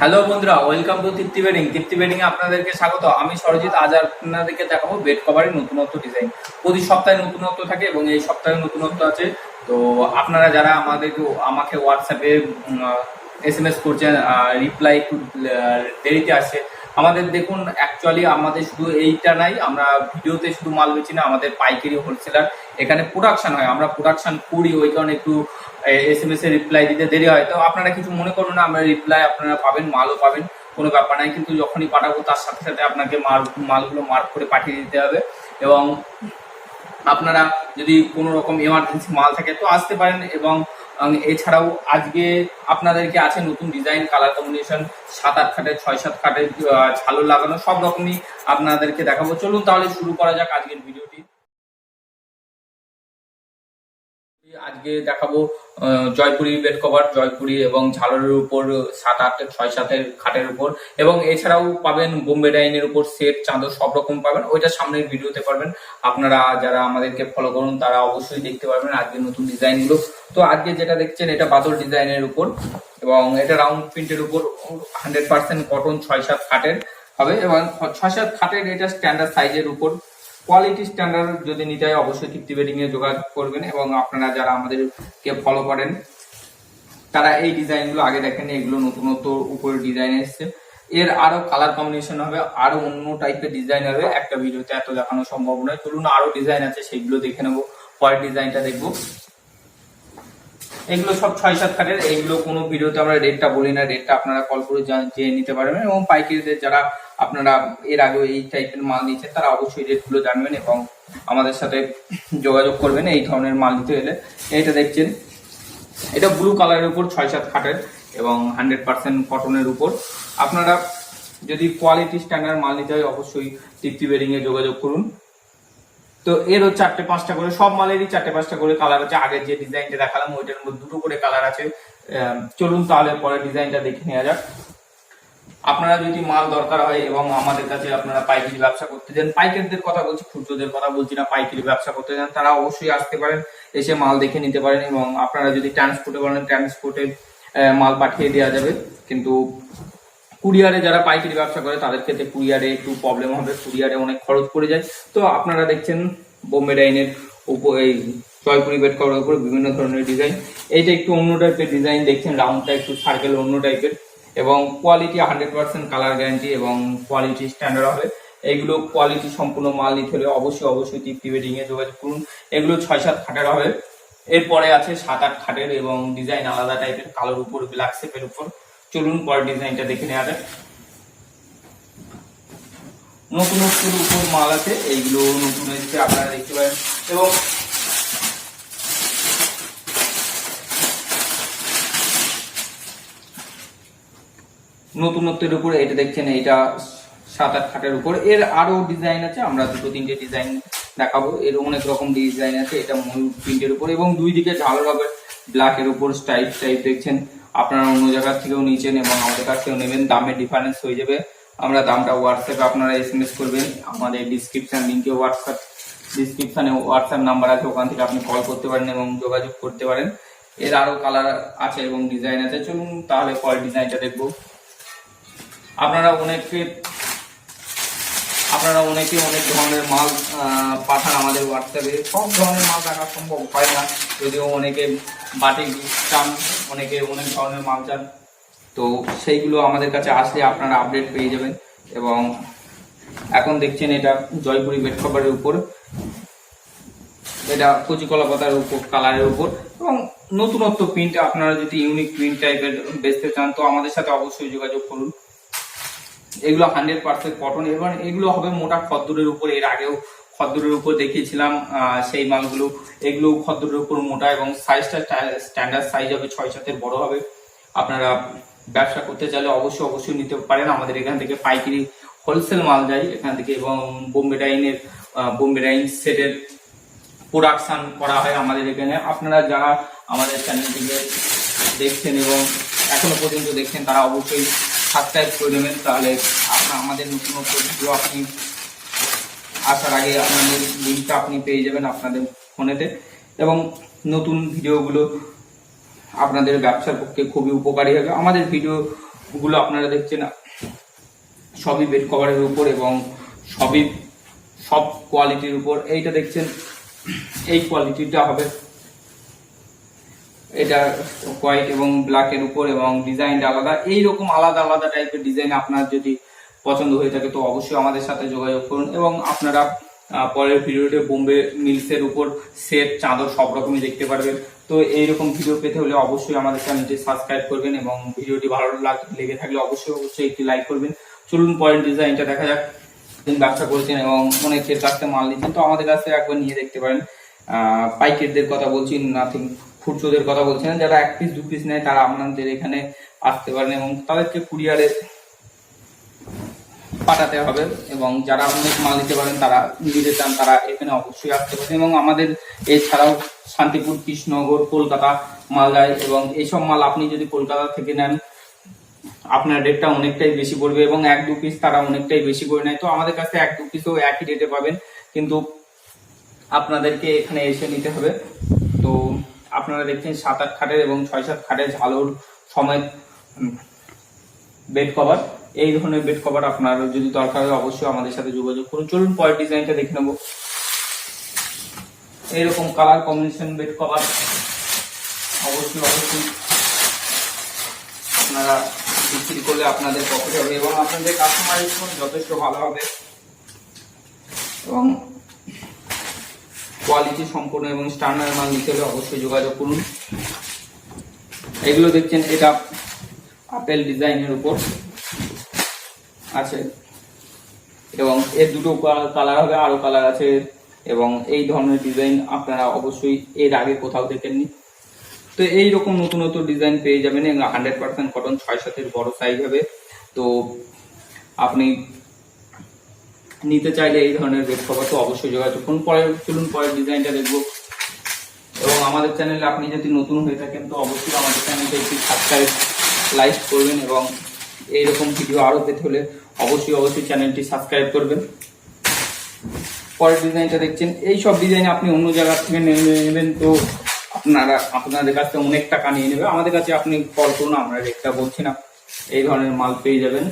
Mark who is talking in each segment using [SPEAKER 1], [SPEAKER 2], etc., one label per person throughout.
[SPEAKER 1] Hello বন্ধুরা welcome to Tripti bedding Tripti bedding এ আপনাদেরকে স্বাগত। আমি সরজিৎ, আজ আপনাদেরকে দেখাবো বেড কভারের নতুনত্ব ডিজাইন প্রতি সপ্তাহে নতুনত্ব থাকে এবং এই সপ্তাহে নতুনত্ব আছে। তো আপনারা যারা আমাদের আমাকে হোয়াটসঅ্যাপে এস এম এস করছেন রিপ্লাই একটু দেরিতে আসছে, আমাদের দেখুন অ্যাকচুয়ালি আমাদের শুধু এইটা নাই, আমরা ভিডিওতে শুধু মাল বেচি না, আমাদের পাইকারি হোলসেলার এখানে প্রোডাকশন হয়। আমরা প্রোডাকশন করি, ওই কারণে একটু এস এম এস এর রিপ্লাই দিতে দেরি হয়। তো আপনারা কিছু মনে করুন না আমরা রিপ্লাই আপনারা পাবেন মালও পাবেন কোনো ব্যাপার নাই। কিন্তু যখনই পাঠাবো তার সাথে সাথে আপনাকে মাল মালগুলো মার্ক করে পাঠিয়ে দিতে হবে। এবং আপনারা যদি কোনো রকম এমার্জেন্সি মাল থাকে তো আসতে পারেন। এবং এছাড়াও আজকে আপনাদেরকে আছে নতুন ডিজাইন কালার কম্বিনেশন সাত আট খাটের ছয় সাত আহ, ঝালর লাগানো সব রকমই আপনাদেরকে দেখাবো। চলুন তাহলে শুরু করা যাক আজকের ভিডিওটি আজকে দেখাবো জয়পুরি বেড কভার জয়পুরি এবং ঝালরের উপর সাত আট, ছয় সাতের খাটের উপর। এবং এছাড়াও পাবেন বোম্বে ডাইনের উপর সেট চাঁদর, সব রকম পাবেন। ওইটা সামনের ভিডিওতে পাবেন আপনারা যারা আমাদেরকে ফলো করুন, তারা অবশ্যই দেখতে পারবেন আজকে নতুন ডিজাইনগুলো। তো আজকে যেটা দেখছেন, এটা বাদল ডিজাইনের উপর। এবং এটা রাউন্ড প্রিন্টের উপর হান্ড্রেড পার্সেন্ট কটন ছয় সাত খাটের হবে। এবং ছয় সাত খাটের এটা স্ট্যান্ডার্ড সাইজের উপর। কোয়ালিটি স্ট্যান্ডার্ড যদি নিতে হয়, অবশ্যই তৃপ্তি এ যোগাযোগ করবেন এবং আপনারা যারা আমাদেরকে ফলো করেন, তারা এই ডিজাইনগুলো আগে দেখেন, এগুলো নতুনত্ব উপরে ডিজাইন এসছে। এর আরও কালার কম্বিনেশন হবে, আরও অন্য টাইপের ডিজাইন হবে। একটা ভিডিওতে এত দেখানো সম্ভব নয়। চলুন, আরও ডিজাইন আছে, সেগুলো দেখে নেব। পরের ডিজাইনটা দেখব। এগুলো সব ছয় সাত কাঠের এইগুলো কোনো ভিডিওতে আমরা রেটটা বলি না। রেটটা আপনারা কল করে জেনে নিতে পারবেন এবং পাইকারিদের যারা আপনারা এর আগে এই টাইপের মাল নিচ্ছেন তারা অবশ্যই রেটগুলো জানবেন এবং আমাদের সাথে যোগাযোগ করবেন, এই ধরনের মাল নিতে এলে এটা দেখছেন, এটা ব্লু কালারের উপর, ছয় সাত খাটের এবং হান্ড্রেড পার্সেন্ট কটনের উপর। আপনারা যদি কোয়ালিটি স্ট্যান্ডার্ড মাল নিতে হয়, অবশ্যই তৃপ্তি এ যোগাযোগ করুন। তো এরও চারটে পাঁচটা করে, সব মালেরই চারটে পাঁচটা করে কালার আছে। আগের যে ডিজাইনটা দেখালাম, ওইটার মধ্যে দুটো করে কালার আছে। চলুন তাহলে পরে ডিজাইনটা দেখে নেওয়া যাক। আপনারা যদি মাল দরকার হয় এবং আমাদের কাছে আপনারা পাইকারি ব্যবসা করতে চান পাইকারিদের কথা বলছি খুচরোদের কথা বলছি না, পাইকারি ব্যবসা করতে চান তারা অবশ্যই আসতে পারেন, এসে মাল দেখে নিতে পারেন এবং আপনারা যদি ট্রান্সপোর্টে বলেন ট্রান্সপোর্টে মাল পাঠিয়ে দেওয়া যাবে। কিন্তু কুরিয়ারে যারা পাইকারি ব্যবসা করে, তাদের ক্ষেত্রে কুরিয়ারে একটু প্রবলেম হবে, কুরিয়ারে অনেক খরচ পড়ে যায়। তো আপনারা দেখছেন, বোম্বে ডাইনের উপর এই জয়পুরি বেড করার উপরে বিভিন্ন ধরনের ডিজাইন এইটা একটু অন্য টাইপের ডিজাইন দেখছেন রাউন্ডটা একটু সার্কেল অন্য টাইপের এবং quality hundred percent colour guarantee এবং কোয়ালিটি স্ট্যান্ডার্ড হবে। এইগুলো কোয়ালিটি সম্পূর্ণ মাল নিতে হলে অবশ্যই অবশ্যই তৃপ্তি এ যোগাযোগ করুন। এগুলো ছয় সাত খাটের হবে। এরপরে আছে সাত আট খাটের এবং ডিজাইন আলাদা টাইপের কালোর উপর ব্ল্যাক শেপের উপর। চলুন পরের ডিজাইনটা দেখে নেওয়া যাক। নতুনত্বের উপর মাল আছে। এইগুলো নতুন এসেছে আপনারা দেখতে পারেন। এবং নতুনত্বের উপর, এটা দেখছেন, এটা সাত আট খাটের উপর। এর আরও ডিজাইন আছে, আমরা দুটো তিনটে ডিজাইন দেখাবো। এর অনেক রকম ডিজাইন আছে, এটা ময়ূর প্রিন্টের উপর। এবং দুই দিকে ঝালর হবে ব্ল্যাক এর উপর স্টাইপ টাইপ দেখছেন। আপনারা অন্য জায়গার থেকেও নিয়েছেন এবং আমাদের কাছ থেকেও নেবেন। দামের ডিফারেন্স হয়ে যাবে। আমরা দামটা হোয়াটসঅ্যাপে আপনারা এস এম এস করবেন আমাদের ডিসক্রিপশন লিঙ্কে হোয়াটসঅ্যাপ ডিসক্রিপশনে হোয়াটসঅ্যাপ নাম্বার আছে, ওখান থেকে আপনি কল করতে পারেন এবং যোগাযোগ করতে পারেন। এর আরও কালার আছে এবং ডিজাইন আছে। চলুন তাহলে পরের ডিজাইনটা দেখব। আপনারা অনেকে আপনারা অনেকে অনেক ধরনের মাল পাঠান আমাদের হোয়াটসঅ্যাপে সব ধরনের মাল রাখা সম্ভব হয় না। যদিও অনেকে বাটিক চান, অনেকে অনেক ধরনের মাল চান। তো সেইগুলো আমাদের কাছে আসলে আপনারা আপডেট পেয়ে যাবেন। এবং এখন দেখছেন এটা জয়পুরি বেড কভারের উপর। এটা কলা পাতার উপর, কালারের উপর। এবং নতুনত্ব প্রিন্ট আপনারা যদি ইউনিক প্রিন্ট টাইপের বেচতে চান, তো আমাদের সাথে অবশ্যই যোগাযোগ করুন। এগুলো হান্ড্রেড পার্সেন্ট কটন এবং এগুলো হবে মোটা খদ্দরের উপর। এর আগেও খদ্দরের উপর দেখিয়েছিলাম সেই মালগুলো। এগুলো খদ্দরের উপর মোটা এবং সাইজটা স্ট্যান্ডার্ড সাইজ হবে, ছয় সাতের বড় হবে। আপনারা ব্যবসা করতে চাইলে অবশ্যই অবশ্যই নিতে পারেন। আমাদের এখান থেকে পাইকারি হোলসেল মাল যায় এখান থেকে, এবং বোম্বে ডাইনের বোম্বে ডাইন সেটের প্রোডাকশন করা হয় আমাদের এখানে। আপনারা যারা আমাদের চ্যানেলটিকে দেখছেন এবং এখনও পর্যন্ত দেখছেন, তারা অবশ্যই সাবস্ক্রাইব করে নেবেন। তাহলে আপনার, আমাদের নতুন নতুন ভিডিও আপনি আসার আগে আপনাদের লিঙ্কটা আপনি পেয়ে যাবেন আপনাদের ফোনেতে। এবং নতুন ভিডিওগুলো আপনাদের ব্যবসার পক্ষে খুবই উপকারী হবে। আমাদের ভিডিওগুলো আপনারা দেখছেন, সবই বেড কভারের উপর এবং সবই, সব কোয়ালিটির উপর। এইটা দেখছেন, এই কোয়ালিটিটা হবে এটা হোয়াইট এবং ব্ল্যাকের উপর এবং ডিজাইনটা আলাদা। এইরকম আলাদা আলাদা টাইপের ডিজাইন আপনার যদি পছন্দ হয়ে থাকে তো অবশ্যই আমাদের সাথে যোগাযোগ করুন এবং আপনারা পরের ভিডিওতে বোম্বে মিলসের উপর সেট চাদর সব রকমই দেখতে পারবেন। তো এইরকম ভিডিও পেতে হলে অবশ্যই আমাদের চ্যানেলটি সাবস্ক্রাইব করবেন এবং ভিডিওটি ভালো লাগ- থাকলে অবশ্যই অবশ্যই একটি লাইক করবেন। চলুন পরের ডিজাইনটা দেখা যাক। ব্যবসা করছেন এবং অনেকের কাছ থেকে মাল নিচ্ছেন তো আমাদের কাছ একবার নিয়ে দেখতে পারেন। আহ, পাইকারদের কথা বলছি নাথিং খুচরোদের কথা বলছেন যারা এক পিস দু পিস নেয়, তারা আপনাদের এখানে আসতে পারেন এবং তাদেরকে কুরিয়ারে পাঠাতে হবে এবং যারা অনেক মাল নিতে পারেন, তারা নিতে চান, তারা এখানে অবশ্যই আসতে পারেন এবং আমাদের এছাড়াও শান্তিপুর, কৃষ্ণনগর, কলকাতা, মালদায় এবং এইসব মাল আপনি যদি কলকাতা থেকে নেন, আপনার রেটটা অনেকটাই বেশি পড়বে এবং এক, দু পিস তারা অনেকটাই বেশি করে নেয়। তো আমাদের কাছে এক, দু পিসও একই রেটে পাবেন, কিন্তু আপনাদেরকে এখানে এসে নিতে হবে। আপনারা দেখছেন সাত আট খাটের এবং ছয় সাত খাটের ঝালর সময় বেড কভার এই ধরনের বেড কভার আপনার যদি দরকার হয় অবশ্যই আমাদের সাথে যোগাযোগ করুন। চলুন পরের ডিজাইনটা দেখে নেব। এইরকম কালার কম্বিনেশন বেড কভার অবশ্যই অবশ্যই আপনারা বিক্রি করলে আপনাদের প্রফিট হবে এবং আপনাদের কাস্টমার যথেষ্ট ভালো হবে। এবং কোয়ালিটি সম্পূর্ণ এবং স্ট্যান্ডার্ড মাল নিতে হলে অবশ্যই যোগাযোগ করুন। এগুলো দেখছেন, এটা আপেল ডিজাইনের উপর আছে এবং এর দুটো কালার হবে আরও কালার আছে এবং এই ধরনের ডিজাইন আপনারা অবশ্যই এর আগে কোথাও দেখেননি। তো এই রকম নতুন নতুন ডিজাইন পেয়ে যাবেন হান্ড্রেড পার্সেন্ট কটন ছয় সাতের বড় সাইজ হবে। তো আপনি নিতে চাইলে এই ধরনের বেড কভার তো অবশ্যই যোগাযোগ করুন। পরে চলুন, পরের ডিজাইনটা দেখব। এবং আমাদের চ্যানেলে আপনি যদি নতুন হয়ে থাকেন, তো অবশ্যই আমাদের চ্যানেলটা একটি সাবস্ক্রাইব লাইক করবেন এবং এইরকম ভিডিও আরও পেতে হলে অবশ্যই অবশ্যই চ্যানেলটি সাবস্ক্রাইব করবেন। পরের ডিজাইনটা দেখছেন। এই সব ডিজাইন আপনি অন্য জায়গা থেকে নেবেন তো আপনারা, আপনাদের কাছ অনেক টাকা নিয়ে নেবে। আমাদের কাছে আপনি কল করুন, আমরা রেটটা বলছি না। এই ধরনের মাল পেয়ে যাবেন।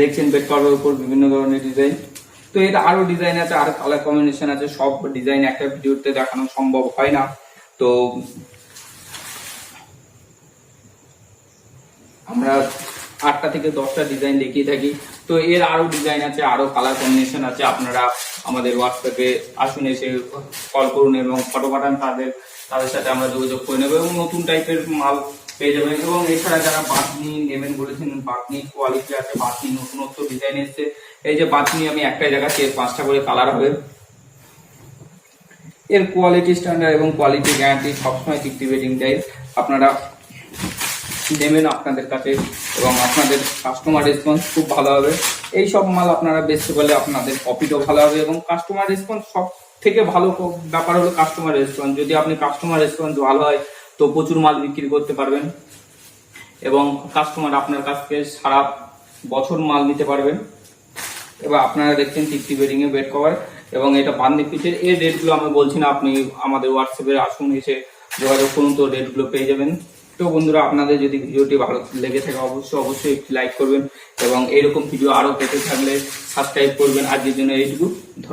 [SPEAKER 1] দেখছেন বেড কভারের উপর বিভিন্ন ধরনের ডিজাইন তো এটা আরও ডিজাইন আছে, আরও কালার কম্বিনেশন আছে, সব ডিজাইন একটা ভিডিওতে দেখানো সম্ভব হয় না। তো আমরা আটটা থেকে দশটা ডিজাইন দেখিয়ে থাকি। তো এর আরও ডিজাইন আছে, আরও কালার কম্বিনেশন আছে। আপনারা আমাদের হোয়াটসঅ্যাপে আসুন, এসে কল করুন এবং ফটো পাঠান, তাদের তাদের সাথে আমরা যোগাযোগ করে নেব এবং নতুন টাইপের মাল পেয়ে যাবেন। এবং এছাড়া যারা বাতনি নেবেন বলেছেন বাতনি কোয়ালিটি আছে বাতনি নতুনত্ব ডিজাইন এসছে। এই যে বাতনি আমি একটাই দেখাচ্ছি, এর পাঁচটা করে কালার হবে। এর কোয়ালিটি স্ট্যান্ডার্ড এবং কোয়ালিটি গ্যারান্টি সবসময় ওয়েটিং টাইপ আপনারা নেবেন আপনাদের কাছে এবং আপনাদের কাস্টমার রেসপন্স খুব ভালো হবে। এই সব মাল আপনারা বেচতে পারলে আপনাদের প্রফিটও ভালো হবে এবং কাস্টমার রেসপন্স সব থেকে ভালো ব্যাপার হলো কাস্টমার রেসপন্স যদি আপনি কাস্টমার রেসপন্স ভালো হয় তো প্রচুর মাল বিক্রি করতে পারবেন। এবং কাস্টমার আপনার কাছ থেকে সারা বছর মাল নিতে পারবেন। এবার আপনারা দেখছেন টিকটি বেডিং এ বেড কভার এবং এটা বান্দি পিচের এই রেটগুলো আমি বলছি না, আপনি আমাদের হোয়াটসঅ্যাপে আসুন, এসে যোগাযোগ করুন তো রেটগুলো পেয়ে যাবেন। তো বন্ধুরা, আপনাদের যদি ভিডিওটি ভালো লেগে থাকে, অবশ্যই অবশ্যই একটি লাইক করবেন এবং এরকম ভিডিও আরও পেতে থাকলে সাবস্ক্রাইব করবেন। আজকের জন্য এইটুকু। ধন্যবাদ।